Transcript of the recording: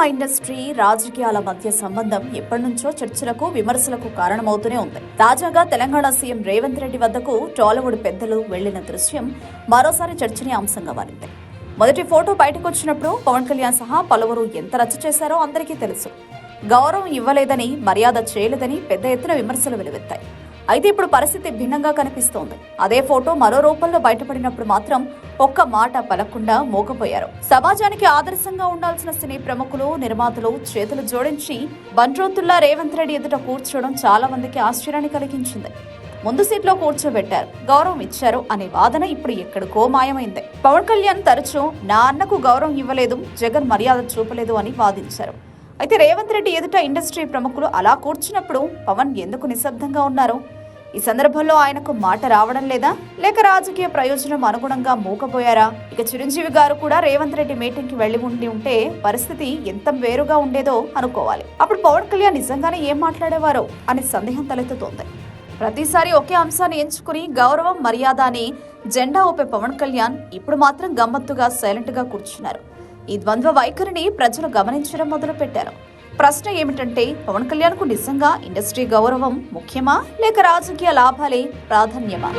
Cinema industry రాజకీయాల మధ్య సంబంధం ఎప్పటి నుంచో చర్చలకు విమర్శలకు కారణమవుతూనే ఉంది. తాజాగా తెలంగాణ సీఎం రేవంత్ రెడ్డి వద్దకు టాలీవుడ్ పెద్దలు వెళ్ళిన దృశ్యం మరోసారి చర్చనీయాంశంగా మారింది. మొదటి ఫోటో బయటకు వచ్చినప్పుడు పవన్ కళ్యాణ్ సహా పలువురు ఎంత రచ్చ చేశారో అందరికీ తెలుసు. గౌరవం ఇవ్వలేదని మర్యాద చేయలేదని పెద్ద ఎత్తున విమర్శలు వెలువెత్తాయి. అయితే ఇప్పుడు పరిస్థితి భిన్నంగా కనిపిస్తోంది. అదే ఫోటో మరో రూపంలో బయటపడినప్పుడు మాత్రం ఒక్క మాట పలకుండా మోగపోయారు. సమాజానికి ఆదర్శంగా ఉండాల్సిన సినీ ప్రముఖులు నిర్మాతలు చేతులు జోడించి బండ్రోతుల్లా రేవంత్ రెడ్డి ఎదుట కూర్చోవడం చాలా మందికి ఆశ్చర్యాన్ని కలిగించింది. ముందు సీట్లో కూర్చోబెట్టారు. గౌరవం ఇచ్చారు అనే వాదన ఇప్పుడు ఎక్కడికో మాయమైంది. పవన్ కళ్యాణ్ తరచూ నా అన్నకు గౌరవం ఇవ్వలేదు జగన్ మర్యాద చూపలేదు అని వాదించారు. అయితే రేవంత్ రెడ్డి ఎదుట ఇండస్ట్రీ ప్రముఖులు అలా కూర్చున్నప్పుడు పవన్ ఎందుకు నిశ్శబ్దంగా ఉన్నారు? ఈ సందర్భంలో ఆయనకు మాట రావడం లేదా లేక రాజకీయ ప్రయోజనం అనుగుణంగా మూకపోయారా ఇక చిరంజీవి గారు కూడా రేవంత్ రెడ్డి మీటింగ్కి వెళ్ళి ఉండి ఉంటే పరిస్థితి ఎంత వేరుగా ఉండేదో అనుకోవాలి. అప్పుడు పవన్ కళ్యాణ్ నిజంగానే ఏం మాట్లాడేవారో అనే సందేహం తలెత్తుతోంది. ప్రతిసారి ఒకే అంశాన్ని ఎంచుకుని గౌరవం మర్యాద అని జెండా ఊపే పవన్ కళ్యాణ్ ఇప్పుడు మాత్రం గమ్మత్తుగా సైలెంట్గా కూర్చున్నారు. ఈ ద్వంద్వ వైఖరిని ప్రజలు గమనించడం మొదలుపెట్టారు. ప్రశ్న ఏమిటంటే పవన్ కళ్యాణ్కు నిజంగా ఇండస్ట్రీ గౌరవం ముఖ్యమా లేక రాజకీయ లాభాలే ప్రాధాన్యమా?